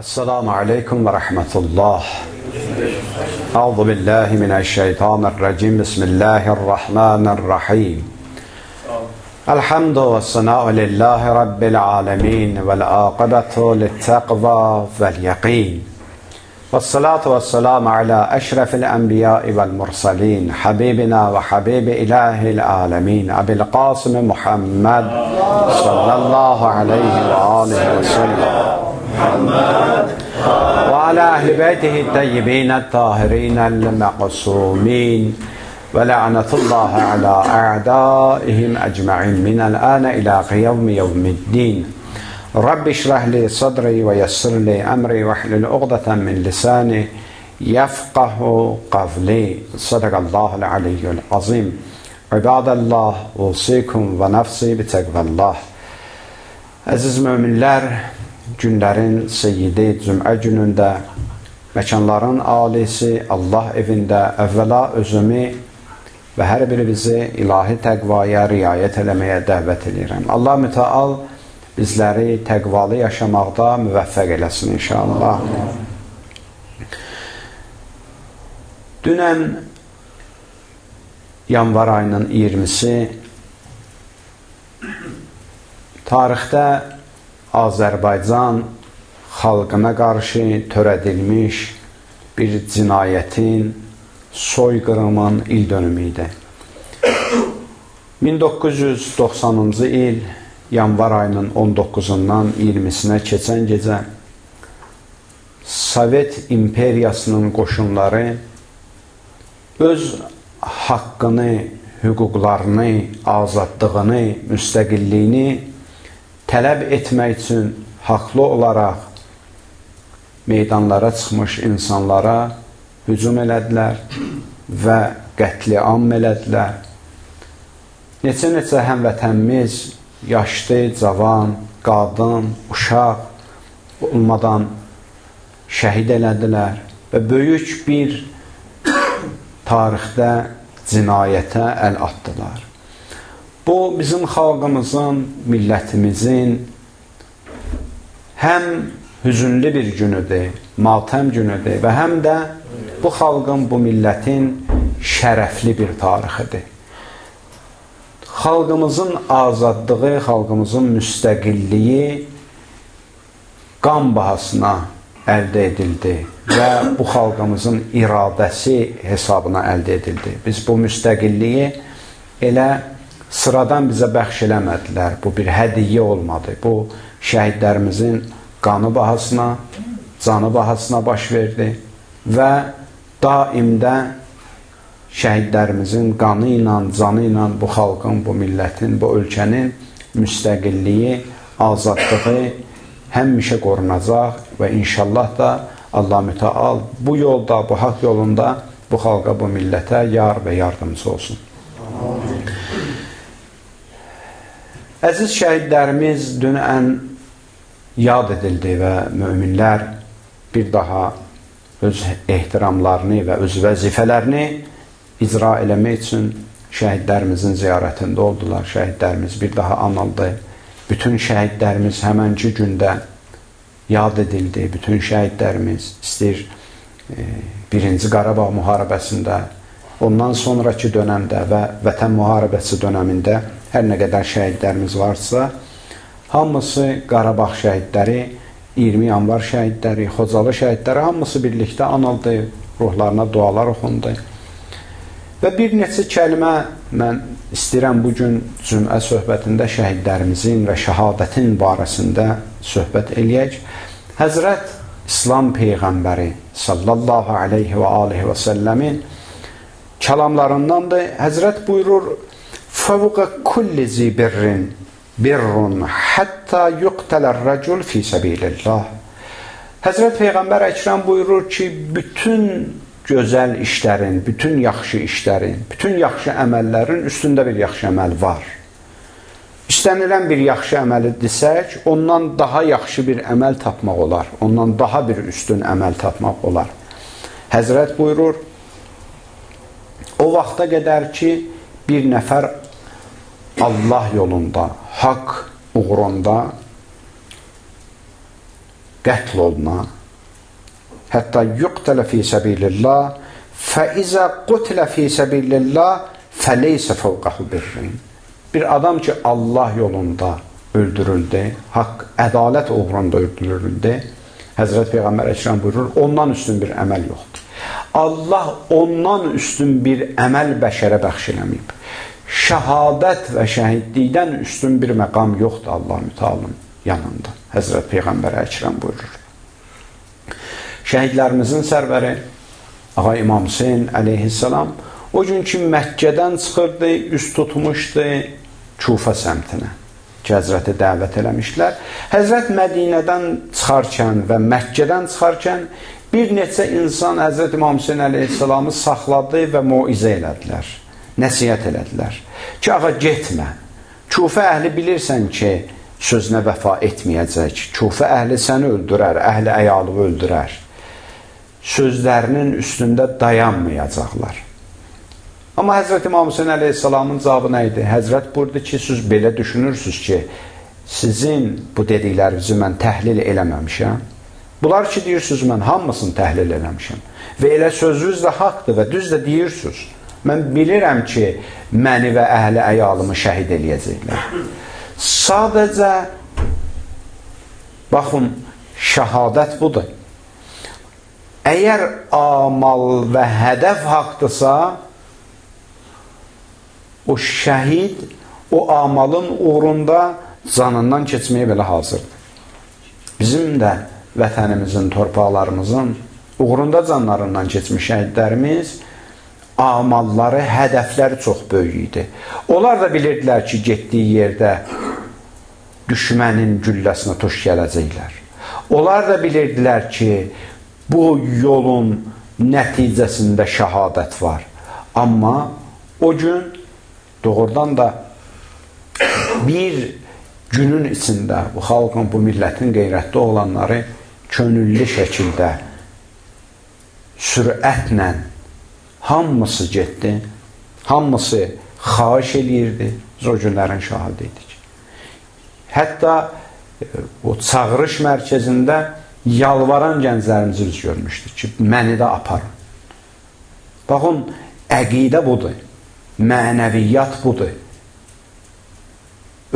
السلام عليكم ورحمة الله. أعوذ بالله من الشيطان الرجيم. بسم الله الرحمن الرحيم. الحمد والصناء لله رب العالمين والعاقبة للتقوى واليقين. والصلاة والسلام على أشرف الأنبياء والمرسلين حبيبنا وحبيب إله العالمين أبي القاسم محمد صلى الله عليه وآله وسلم. وعلى أهل بيته الطيبين الطاهرين المقصومين ولعنة الله على أعدائهم أجمعين من الآن إلى قيوم يوم الدين. رب اشرح لي صدري ويسر لي أمري واحلل عقدة من لساني يفقه قولي. صدق الله العلي العظيم. عباد الله أوصيكم ونفسي بتقوى الله. Əziz möminlər, günlərin seyyidi cümə günündə məkanların alisi Allah evində əvvəla özümü və hər birimizi ilahi təqvaya riayət eləməyə dəvət edirəm. Allah mütəal bizləri təqvalı yaşamaqda müvəffəq eləsin inşallah. Dünən yanvar ayının 20-si tarixdə Azərbaycan xalqına qarşı törədilmiş bir cinayətin, soyqırımın il dönümü idi. 1990-cı il yanvar ayının 19-undan 20-sinə keçən gecə Sovet imperiyasının qoşunları öz haqqını, hüquqlarını, azadlığını, müstəqilliyini tələb etmək üçün haqlı olaraq meydanlara çıxmış insanlara hücum elədilər və qətliam elədilər. Neçə-neçə həmvətənimiz yaşlı, cavan, qadın, uşaq olmadan şəhid elədilər və böyük bir tarixdə cinayətə əl atdılar. Bu bizim xalqımızın, millətimizin həm hüzünlü bir günüdür, matəm günüdür və həm də bu xalqın, bu millətin şərəfli bir tarixidir. Xalqımızın azadlığı, xalqımızın müstəqilliyi qan bahasına əldə edildi və bu xalqımızın iradəsi hesabına əldə edildi. Biz bu müstəqilliyi elə sıradan bizə bəxş eləmədilər. Bu bir hədiyyə olmadı. Bu şəhidlərimizin qanı bahasına, canı bahasına baş verdi və daimdə şəhidlərimizin qanı ilə, canı ilə bu xalqın, bu millətin, bu ölkənin müstəqilliyi, azadlığı həmişə qorunacaq və inşallah da Allah mütəal bu yolda, bu haqq yolunda bu xalqa, bu millətə yar və yardımcı olsun. Əziz şəhidlərimiz dünən yad edildi və möminlər bir daha öz ehtiramlarını və öz vəzifələrini icra eləmək üçün şəhidlərimizin ziyarətində oldular. Şəhidlərimiz bir daha anıldı. Bütün şəhidlərimiz həmənki gündə yad edildi. Bütün şəhidlərimiz istəyir e, birinci Qarabağ müharibəsində, ondan sonraki dönəmdə və vətən müharibəsi dönəmində hər nə qədər şəhidlərimiz varsa, hamısı Qarabağ şəhidləri, 20 yanvar şəhidləri, Xocalı şəhidləri hamısı birlikdə anıldı, ruhlarına dualar oxundu. Və bir neçə kəlmə mən istəyirəm bu gün cümə söhbətində şəhidlərimizin və şəhadətin barəsində söhbət eləyək. Həzrət İslam peyğəmbəri sallallahu alayhi və alihi və səlləmin kəlamlarındandır. Həzrət buyurur: فوق كل ذي بر birrun hatta yuqtalar racul fi sabilillah. Həzrət Peyğəmbər Əkrəm buyurur ki, bütün gözəl işlərin, bütün yaxşı işlərin, bütün yaxşı əməllərin üstündə bir yaxşı əməl var. İstənilən bir yaxşı əməli desək, ondan daha yaxşı bir əməl tapmaq olar. Ondan daha bir üstün əməl tapmaq olar. Həzrət buyurur, o vaxta qədər ki, bir nəfər Allah yolunda, haqq uğrunda qətl oluna, hətta yuqtələ fi səbilillah, fəizə qutilə fi səbilillah, fəleysə fəvqəhu birrin. Bir adam ki, Allah yolunda öldürüldü, haqq, ədalət uğrunda öldürüldü, Həzrət Peyğəmbər Əkrəm buyurur, ondan üstün bir əməl yoxdur. Allah ondan üstün bir əməl bəşərə bəxş eləməyib. Şəhadət və şəhidlikdən üstün bir məqam yoxdur Allah mütalın yanında. Həzrət Peyğəmbər Əkrəm buyurur. Şəhidlərimizin sərvəri Ağa İmam Hüseyin əleyhissalam o gün ki Məkkədən çıxırdı, üst tutmuşdu Kufə səmtinə ki, Həzrəti dəvət eləmişlər. Həzrət Mədinədən çıxarkən və Məkkədən çıxarkən bir neçə insan Həzrət İmam Hüseyin əleyhissalamı saxladı və moizə elədilər, nəsiyyət elədilər. Ki, ağa, getmə. Kufə əhli bilirsən ki, sözünə vəfa etməyəcək. Kufə əhli səni öldürər, əhli əyalı öldürər. Sözlərinin üstündə dayanmayacaqlar. Amma Həzrət İmam Hüseyin əleyhissalamın cavabı nə idi? Həzrət buyurdu ki, siz belə düşünürsünüz ki, sizin bu dediklərinizi mən təhlil eləməmişəm. Bunlar ki, deyirsiniz, mən hamısını təhlil eləmişəm. Və elə sözünüz də haqdır və düz də deyirsiniz. Mən bilirəm ki, məni və əhli əyalımı şəhid eləyəcəklər. Sadəcə, baxın, şəhadət budur. Əgər amal və hədəf haqdırsa, o şəhid o amalın uğrunda canından keçməyə belə hazırdır. Bizim də vətənimizin, torpaqlarımızın uğrunda canlarından keçmiş şəhidlərimiz amalları, hədəfləri çox böyük idi. Onlar da bilirdilər ki, getdiyi yerdə düşmənin gülləsinə tuş gələcəklər. Onlar da bilirdilər ki, bu yolun nəticəsində şəhadət var. Amma o gün doğrudan da bir günün içində bu xalqın, bu millətin qeyrətli olanları könüllü şəkildə sürətlə hamısı getdi, hamısı xahiş eləyirdi, biz o günlərin şahidi idik. Hətta e, o çağırış mərkəzində yalvaran gənclərimizi biz görmüşdük ki, məni də aparın. Baxın, əqidə budur mənəviyyat budur.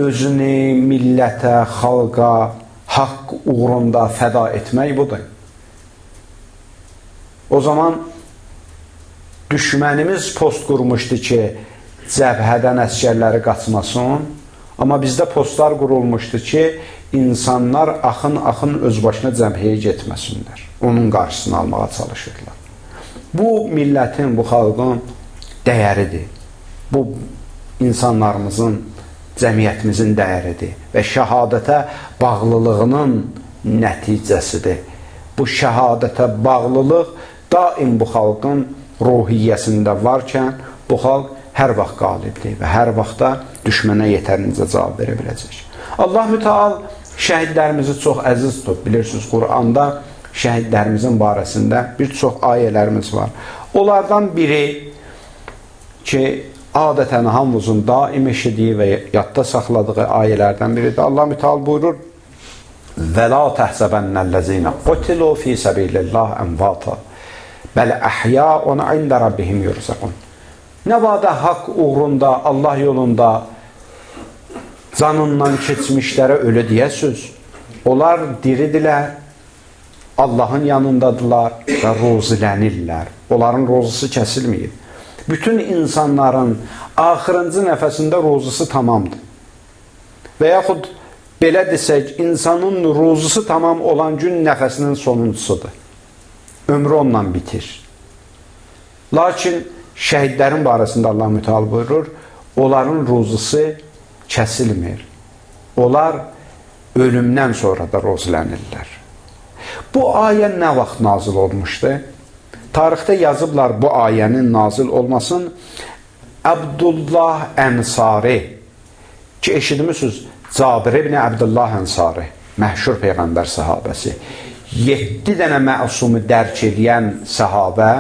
Özünü millətə, xalqa, haqq uğrunda fəda etmək budur. O zaman düşmənimiz post qurmuşdu ki, cəbhədən əskərləri qaçmasın, amma bizdə postlar qurulmuşdu ki, insanlar axın-axın öz başına cəbhəyə getməsinlər. Onun qarşısını almağa çalışırlar. Bu millətin, bu xalqın dəyəridir bu insanlarımızın, cəmiyyətimizin dəyəridir və şəhadətə bağlılığının nəticəsidir. Bu şəhadətə bağlılıq daim bu xalqın ruhiyyəsində varkən, bu xalq hər vaxt qalibdir və hər vaxtda düşmənə yetərincə cavab verə biləcək. Allah mütəal şəhidlərimizi çox əziz tutub. Bilirsiniz, Quranda şəhidlərimizin barəsində bir çox ayələrimiz var. Onlardan biri ki, adətən hamımızın daim eşidiyi və yadda saxladığı ayələrdən biridir. Allah müteal buyurur, Və la təhsəbənnəl-ləzinə qutilu fi səbilillah ənvata bəl əhyəun ində rabbihim yurzəqun. Nə vadə haqq uğrunda, Allah yolunda canından keçmişlərə ölü deyəsiz. Onlar diridilər, Allahın yanındadılar və rozilənirlər. Onların rozusu kəsilməyib bütün insanların axırıncı nəfəsində rozusu tamamdır. Və yaxud belə desək, insanın rozusu tamam olan gün nəfəsinin sonuncusudur. Ömrü onunla bitir. Lakin şəhidlərin barəsində Allah müteal buyurur, onların rozusu kəsilmir. Onlar ölümdən sonra da rozulənirlər. Bu ayə nə vaxt nazil olmuşdu? Tarixdə yazıblar bu ayənin nazil olmasın. Abdullah Ənsari ki, eşidmişsiniz, Cabir ibn Abdullah Ənsari, məhşur Peyğəmbər sahabəsi. 7 dənə məsumu dərk edən sahabə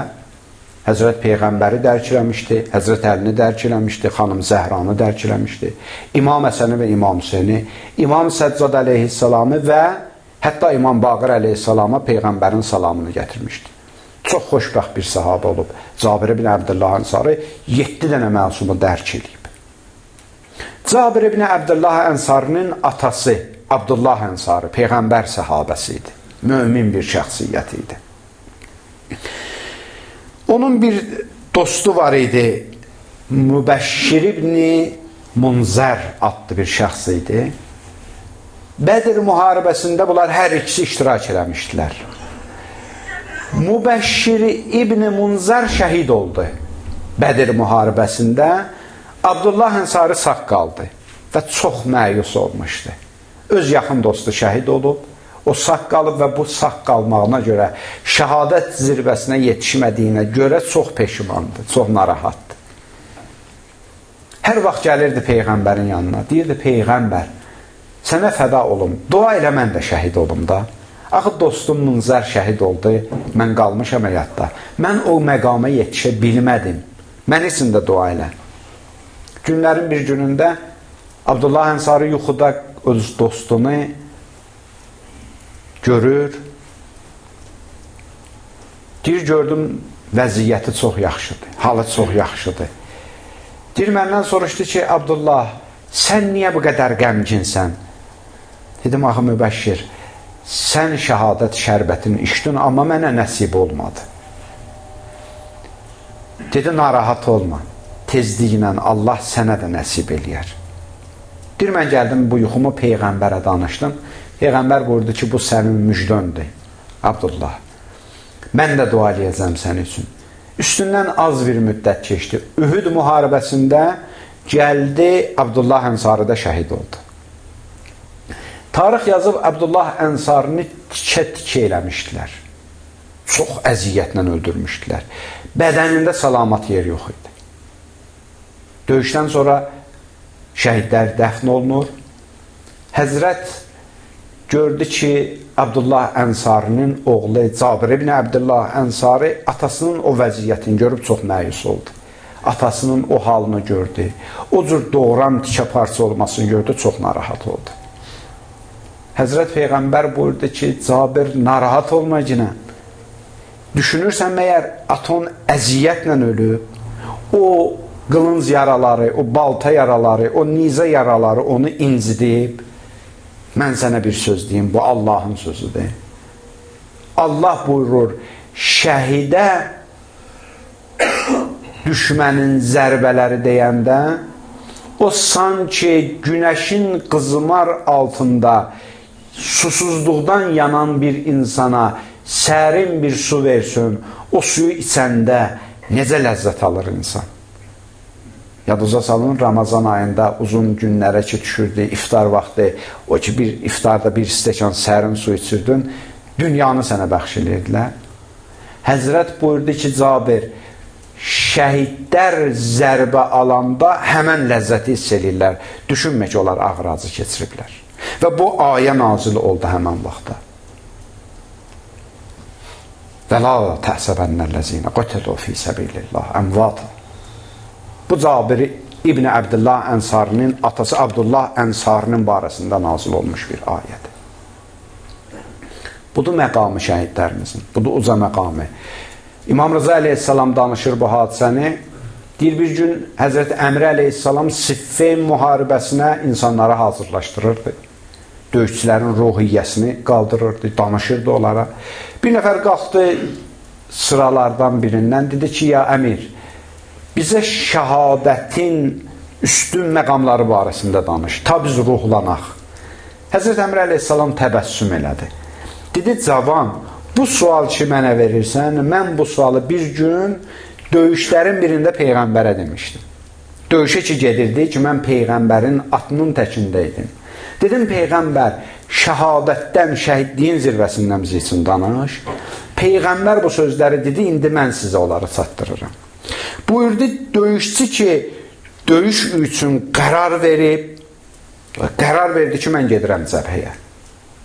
Həzrət Peyğəmbəri dərk eləmişdi, Həzrət Əlini dərk eləmişdi, xanım Zəhranı dərk eləmişdi, İmam Həsəni və İmam Hüseyni, İmam Səccad əleyhissalamı və Hətta İmam Baqir əleyhissalama Peyğəmbərin salamını gətirmişdi. Çox xoşbəxt bir sahabə olub. Cabir ibn Əbdullah Ənsari 7 dənə məsumu dərk edib. Cabir ibn Əbdullah Ənsarinin atası Abdullah Ənsari Peyğəmbər səhabəsi idi. Mömin bir şəxsiyyət idi. Onun bir dostu var idi. Mübəşşir ibn Munzər adlı bir şəxs idi. Bədir müharibəsində bunlar hər ikisi iştirak eləmişdilər. Mübəşşiri İbn Munzər şəhid oldu. Bədir müharibəsində Abdullah Ənsari sağ qaldı və çox məyus olmuşdu. Öz yaxın dostu şəhid olub, o sağ qalıb və bu sağ qalmağına görə şəhadət zirvəsinə yetişmədiyinə görə çox peşimandır, çox narahatdır. Hər vaxt gəlirdi Peyğəmbərin yanına, deyirdi Peyğəmbər, sənə fəda olum, dua elə mən də şəhid olum da. Axı dostum Munzər şəhid oldu, mən qalmışam həyatda. Mən o məqama yetişə bilmədim. Mən üçün də dua elə. Günlərin bir günündə Abdullah Ənsari yuxuda öz dostunu görür. Deyir, gördüm vəziyyəti çox yaxşıdır, halı çox yaxşıdır. Deyir, məndən soruşdu ki, Abdullah, sən niyə bu qədər qəmginsən? Dedim, axı mübəşşir, sən şəhadət şərbətini içdin, amma mənə nəsib olmadı. Dedi, narahat olma, tezliklə Allah sənə də nəsib eləyər. Bir mən gəldim, bu yuxumu Peyğəmbərə danışdım. Peyğəmbər buyurdu ki, bu sənin müjdöndür, Abdullah. Mən də dua eləyəcəm sənin üçün. Üstündən az bir müddət keçdi. Ühüd müharibəsində gəldi, Abdullah Ənsarıda şəhid oldu. Tarix yazıb Əbdullah Ənsarını tikə-tikə eləmişdilər. Çox əziyyətlə öldürmüşdülər. Bədənində salamat yer yox idi. Döyüşdən sonra şəhidlər dəfn olunur. Həzrət gördü ki, Abdullah Ənsarinin oğlu Cabir ibn Abdullah Ənsari atasının o vəziyyətini görüb çox məyus oldu. Atasının o halını gördü. O cür doğran tikə parça olmasını gördü, çox narahat oldu. Həzrət Peyğəmbər buyurdu ki, Cabir narahat olma cinə. Düşünürsən məyər aton əziyyətlə ölüb, o qılınc yaraları, o balta yaraları, o nizə yaraları onu incidib. Mən sənə bir söz deyim, bu Allahın sözüdür. Allah buyurur, şəhidə düşmənin zərbələri deyəndə, o sanki günəşin qızmar altında susuzluqdan yanan bir insana sərin bir su versin, o suyu içəndə necə ləzzət alır insan? Yaduza salın, Ramazan ayında uzun günlərə ki, düşürdü, iftar vaxtı, o ki, bir iftarda bir stəkan sərin su içirdin, dünyanı sənə bəxş edirdilər. Həzrət buyurdu ki, Cabir, şəhidlər zərbə alanda həmən ləzzəti hiss edirlər. Düşünmə ki, onlar ağır acı keçiriblər. Və bu ayə nazil oldu həmən vaxtda. Və la təhsəbənnəl-ləzinə qətəlu fi səbilillah əmvata. Bu Cabiri İbn Əbdullah Ənsarinin atası Abdullah Ənsarinin barəsində nazil olmuş bir ayədir. Budur məqamı şəhidlərimizin, budur uca məqamı. İmam Rıza əleyhissalam danışır bu hadisəni. Deyir bir gün Həzrət Əmri əleyhissalam Siffin müharibəsinə insanları hazırlaşdırırdı döyüşçülərin ruhiyyəsini qaldırırdı, danışırdı onlara. Bir nəfər qalxdı sıralardan birindən, dedi ki, ya əmir, bizə şəhadətin üstün məqamları barəsində danış, ta biz ruhlanaq. Həzrət Əmr əleyhissalam təbəssüm elədi. Dedi, cavan, bu sual ki mənə verirsən, mən bu sualı bir gün döyüşlərin birində Peyğəmbərə demişdim. Döyüşə ki gedirdi ki, mən Peyğəmbərin atının təkində idim. Dedim Peyğəmbər, şəhadətdən, şəhidliyin zirvəsindən biz üçün danış. Peyğəmbər bu sözləri dedi, indi mən sizə onları çatdırıram. Buyurdu, döyüşçü ki, döyüş üçün qərar verib, qərar verdi ki, mən gedirəm cəbhəyə.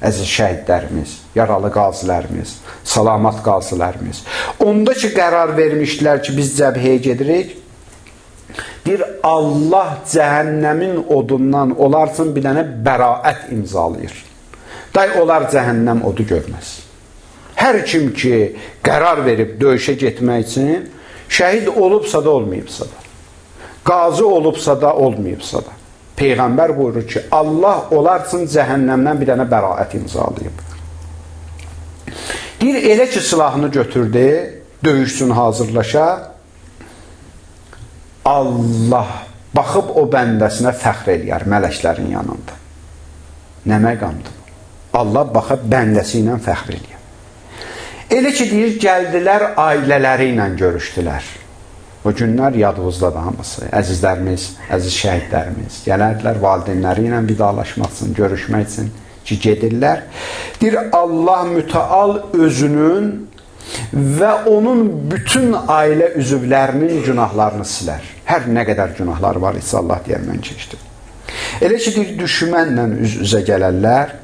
Əziz şəhidlərimiz, yaralı qazilərimiz, salamat qazilərimiz. Onda ki, qərar vermişdilər ki, biz cəbhəyə gedirik, Deyir, Allah cəhənnəmin odundan onlar üçün bir dənə bəraət imzalayır. Day onlar cəhənnəm odu görməz. Hər kim ki qərar verib döyüşə getmək üçün şəhid olubsa da olmayıbsa da, qazı olubsa da olmayıbsa da, Peyğəmbər buyurur ki, Allah onlar üçün cəhənnəmdən bir dənə bəraət imzalayıb. Deyir, elə ki silahını götürdü, döyüşsün hazırlaşa, Allah baxıb o bəndəsinə fəxr eləyər mələklərin yanında. Nə məqamdır? Allah baxıb bəndəsi ilə fəxr eləyər. Elə ki, deyir, gəldilər ailələri ilə görüşdülər. O günlər yadımızdadır hamısı. Əzizlərimiz, əziz şəhidlərimiz gələrdilər valideynləri ilə vidalaşmaq üçün, görüşmək üçün ki, gedirlər. Deyir, Allah mütəal özünün və onun bütün ailə üzvlərinin günahlarını silər. Hər nə qədər günahlar var isə Allah deyər, mən keçdim. Elə ki, deyir, düşmənlə üz-üzə gələrlər,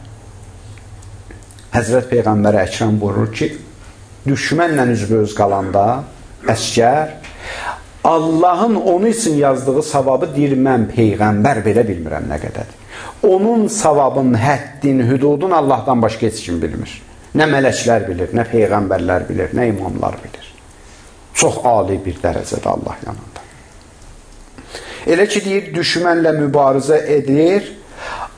Həzrət Peyğəmbər Əkrəm buyurur ki, düşmənlə üzbəüz qalanda əskər Allahın onu üçün yazdığı savabı deyir, mən Peyğəmbər belə bilmirəm nə qədərdir. Onun savabın, həddin, hüdudun Allahdan başqa heç kim bilmir. Nə mələklər bilir, nə Peyğəmbərlər bilir, nə imamlar bilir. Çox ali bir dərəcədə Allah yanında. Elə ki, deyir, düşmənlə mübarizə edir,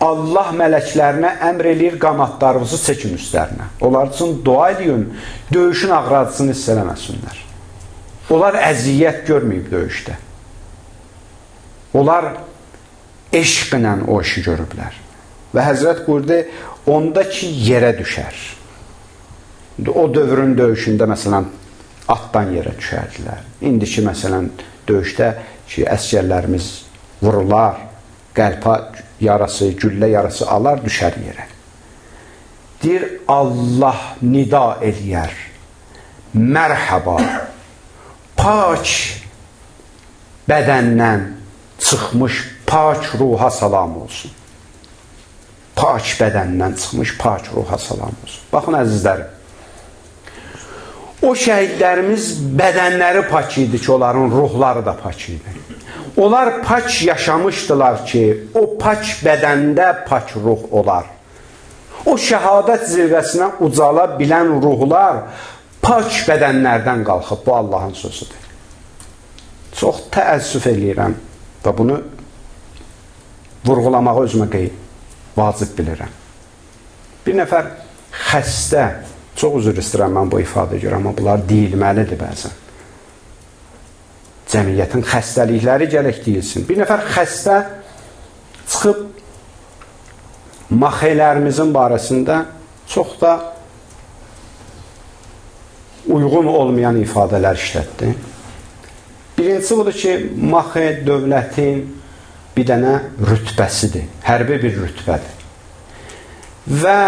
Allah mələklərinə əmr eləyir qanatlarınızı çəkin üstlərinə. Onlar üçün dua edin, döyüşün ağrıcısını hiss eləməsinlər. Onlar əziyyət görməyib döyüşdə. Onlar eşqlə o işi görüblər. Və Həzrət buyurdu, onda ki, yerə düşər. O dövrün döyüşündə, məsələn, atdan yerə düşərdilər. İndiki, məsələn, döyüşdə ki, əskərlərimiz vurular, qəlpa yarası, güllə yarası alar, düşər yerə. Deyir, Allah nida eləyər. Mərhaba, pak bədəndən çıxmış pak ruha salam olsun. Pak bədəndən çıxmış pak ruha salam olsun. Baxın, əzizlərim, o şəhidlərimiz bədənləri pak idi ki, onların ruhları da pak idi. Onlar pak yaşamışdılar ki, o pak bədəndə pak ruh olar. O şəhadət zirvəsinə ucala bilən ruhlar pak bədənlərdən qalxıb. Bu Allahın sözüdür. Çox təəssüf eləyirəm və bunu vurğulamağı özümə qeyb, vacib bilirəm. Bir nəfər xəstə, çox üzr istəyirəm mən bu ifadə görə, amma bunlar deyilməlidir bəzən cəmiyyətin xəstəlikləri gərək deyilsin. Bir nəfər xəstə çıxıb maxələrimizin barəsində çox da uyğun olmayan ifadələr işlətdi. Birincisi budur ki, maxə dövlətin bir dənə rütbəsidir, hərbi bir rütbədir. Və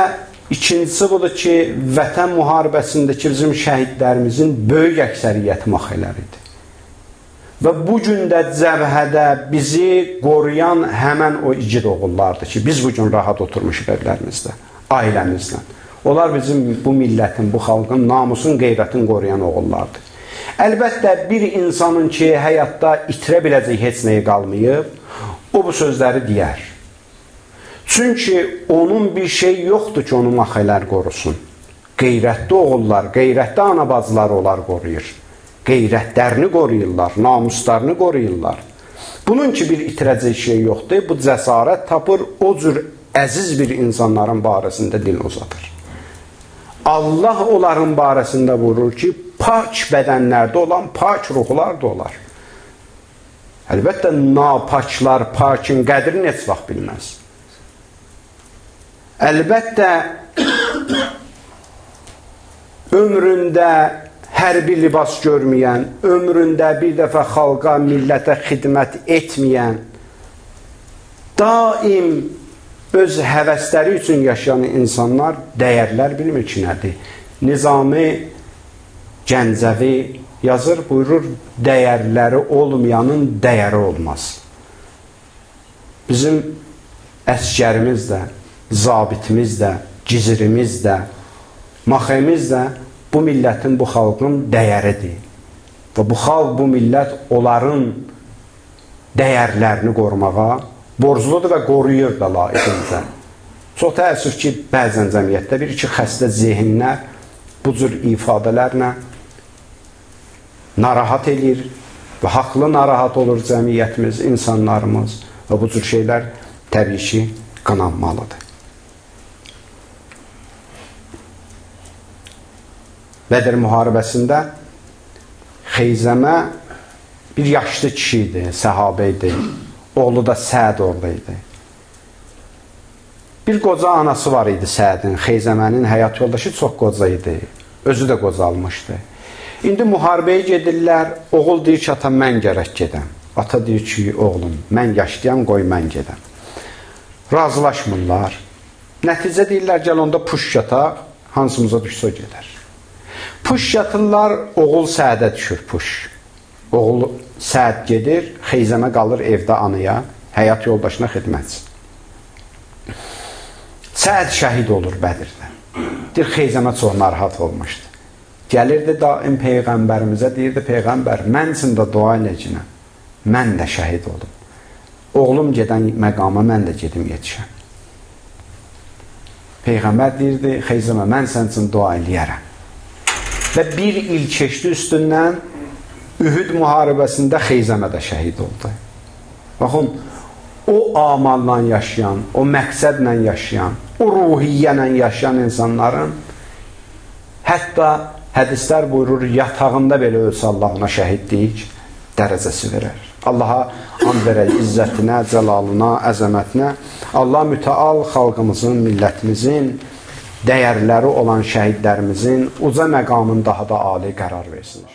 ikincisi budur ki, vətən müharibəsindəki bizim şəhidlərimizin böyük əksəriyyəti maxələridir. Və bu gün də cəbhədə bizi qoruyan həmən o igid oğullardır ki, biz bu gün rahat oturmuşuq evlərimizdə, ailəmizlə. Onlar bizim bu millətin, bu xalqın namusun, qeyrətin qoruyan oğullardır. Əlbəttə, bir insanın ki, həyatda itirə biləcək heç nəyi qalmayıb, o bu sözləri deyər. Çünki onun bir şey yoxdur ki, onu maxələr qorusun. Qeyrətli oğullar, qeyrətli anabacılar onlar qoruyur qeyrətlərini qoruyurlar, namuslarını qoruyurlar. Bunun ki, bir itirəcək şey yoxdur. Bu cəsarət tapır, o cür əziz bir insanların barəsində dil uzatır. Allah onların barəsində vurur ki, pak bədənlərdə olan pak ruhlar da olar. Əlbəttə, napaklar pakin qədrini heç vaxt bilməz. Əlbəttə, ömründə hərbi libas görməyən, ömründə bir dəfə xalqa, millətə xidmət etməyən, daim öz həvəsləri üçün yaşayan insanlar dəyərlər bilmir ki, nədir? Nizami Gəncəvi yazır, buyurur, dəyərləri olmayanın dəyəri olmaz. Bizim əskərimiz də, zabitimiz də, gizirimiz də, maxemiz də bu millətin, bu xalqın dəyəridir. Və bu xalq, bu millət onların dəyərlərini qorumağa borcludur və qoruyur da layiqincə. Çox təəssüf ki, bəzən cəmiyyətdə bir iki xəstə zehinlər bu cür ifadələrlə narahat eləyir və haqlı narahat olur cəmiyyətimiz, insanlarımız və bu cür şeylər təbii ki, qınanmalıdır. Bədir müharibəsində Xeyzəmə bir yaşlı kişi idi, səhabə idi. Oğlu da Səd oğlu idi. Bir qoca anası var idi Sədin. Xeyzəmənin həyat yoldaşı çox qoca idi. Özü də qocalmışdı. İndi müharibəyə gedirlər. Oğul deyir ki, ata mən gərək gedəm. Ata deyir ki, oğlum, mən yaşlıyam, qoy mən gedəm. Razılaşmırlar. Nəticə deyirlər, gəl onda puş yataq, hansımıza düşsə gedər. Puş yatırlar, oğul Sədə düşür puş. Oğul Səd gedir, Xeyzəmə qalır evdə anıya, həyat yoldaşına xidmətçi. Səd şəhid olur Bədirdə. Deyir, Xeyzəmə çox narahat olmuşdu. Gəlirdi daim Peyğəmbərimizə, deyirdi, Peyğəmbər, mən üçün də dua eləcəkəm. Mən də şəhid olum. Oğlum gedən məqama mən də gedim yetişəm. Peyğəmbər deyirdi, Xeyzəmə, mən sən üçün dua eləyərəm. Və bir il keçdi üstündən Ühüd müharibəsində Xeyzəmə də şəhid oldu. Baxın, o amalla yaşayan, o məqsədlə yaşayan, o ruhiyyə ilə yaşayan insanların hətta hədislər buyurur, yatağında belə ölsə Allah ona şəhidlik dərəcəsi verər. Allaha and verək izzətinə, cəlalına, əzəmətinə. Allah mütəal xalqımızın, millətimizin dəyərləri olan şəhidlərimizin uca məqamın daha da ali qərar versin.